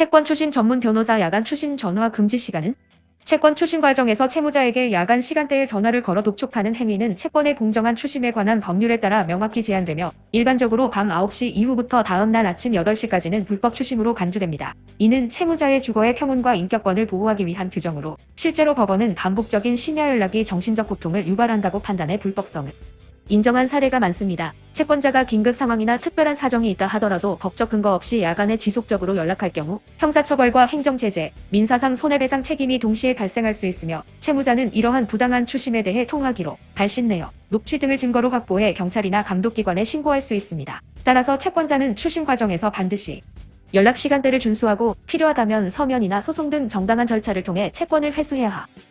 채권 추심 전문 변호사 야간 추심 전화 금지 시간은 채권 추심 과정에서 채무자에게 야간 시간대에 전화를 걸어 독촉하는 행위는 채권의 공정한 추심에 관한 법률에 따라 명확히 제한되며 일반적으로 밤 9시 이후부터 다음날 아침 8시까지는 불법 추심으로 간주됩니다. 이는 채무자의 주거의 평온과 인격권을 보호하기 위한 규정으로 실제로 법원은 반복적인 심야 연락이 정신적 고통을 유발한다고 판단해 불법성을 인정한 사례가 많습니다. 채권자가 긴급 상황이나 특별한 사정이 있다 하더라도 법적 근거 없이 야간에 지속적으로 연락할 경우 형사처벌과 행정제재, 민사상 손해배상 책임이 동시에 발생할 수 있으며 채무자는 이러한 부당한 추심에 대해 통화기록, 발신 내역, 녹취 등을 증거로 확보해 경찰이나 감독기관에 신고할 수 있습니다. 따라서 채권자는 추심 과정에서 반드시 연락 시간대를 준수하고 필요하다면 서면이나 소송 등 정당한 절차를 통해 채권을 회수해야 합니다.